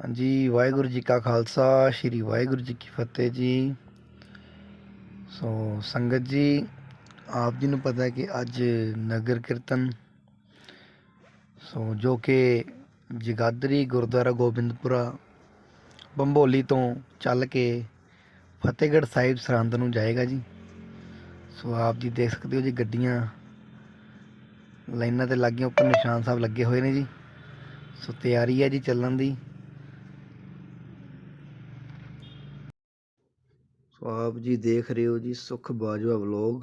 ਹਾਂਜੀ, ਵਾਹਿਗੁਰੂ ਜੀ ਕਾ ਖਾਲਸਾ, ਸ੍ਰੀ ਵਾਹਿਗੁਰੂ ਜੀ ਕੀ ਫਤਿਹ ਜੀ। ਸੋ ਸੰਗਤ ਜੀ, ਆਪ ਜੀ ਨੂੰ ਪਤਾ ਕਿ ਅੱਜ ਨਗਰ ਕੀਰਤਨ, ਸੋ ਜੋ ਕਿ ਜਗਾਦਰੀ ਗੁਰਦੁਆਰਾ ਗੋਬਿੰਦਪੁਰਾ, ਬੰਬੋਲੀ ਤੋਂ ਚੱਲ ਕੇ ਫਤਿਹਗੜ੍ਹ ਸਾਹਿਬ ਸਰਹੰਦ ਨੂੰ ਜਾਏਗਾ ਜੀ। ਸੋ ਆਪ ਜੀ ਦੇਖ ਸਕਦੇ ਹੋ ਜੀ, ਗੱਡੀਆਂ ਲਾਈਨਾਂ ਤੇ ਲੱਗੀਆਂ, ਉੱਪਰ ਨਿਸ਼ਾਨ ਸਾਹਿਬ ਲੱਗੇ ਹੋਏ ਨੇ ਜੀ। ਸੋ ਤਿਆਰੀ ਹੈ ਜੀ ਚੱਲਣ ਦੀ। ਸੋ ਆਪ ਜੀ ਦੇਖ ਰਹੇ ਹੋ ਜੀ ਸੁਖ ਬਾਜਵਾ ਵਲੋਗ।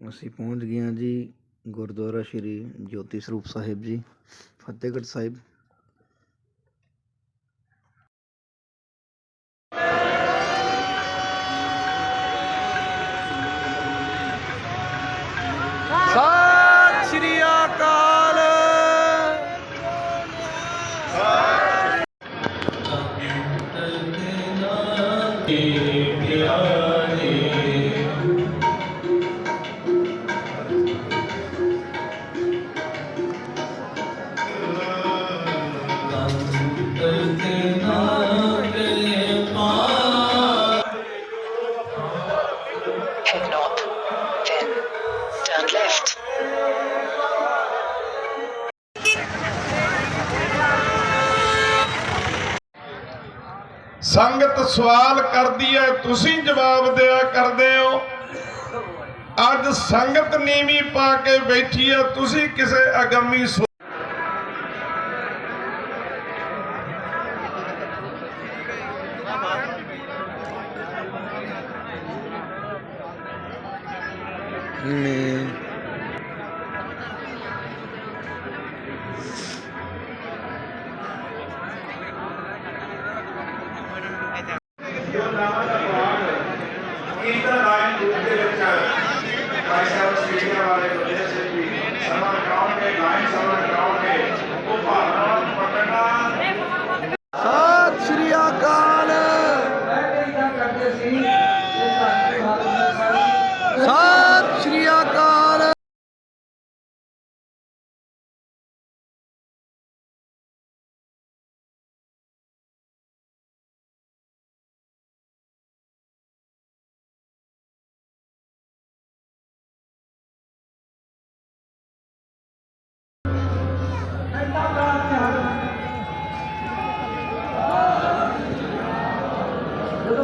ਅਸੀਂ ਪਹੁੰਚ ਗਏ ਹਾਂ ਜੀ ਗੁਰਦੁਆਰਾ ਸ਼੍ਰੀ ਜੋਤੀ ਸਰੂਪ ਸਾਹਿਬ ਜੀ ਫਤਿਹਗੜ੍ਹ ਸਾਹਿਬ। turn left. ਸੰਗਤ ਸਵਾਲ ਕਰਦੀ ਹੈ ਤੁਸੀਂ ਜਵਾਬ ਦਿਆ ਕਰਦੇ ਹੋ ਅੱਜ ਸੰਗਤ ਨੀਵੀਂ ਪਾ ਕੇ ਬੈਠੀ ਹੈ ਤੁਸੀਂ ਕਿਸੇ ਅਗੰਮੀ ਸੋ- వైస్ శ్రీగా వారి యొక్క లీడర్షిప్కి సర్వకాలంగా నాయన సర్వ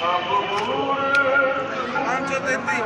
I'm so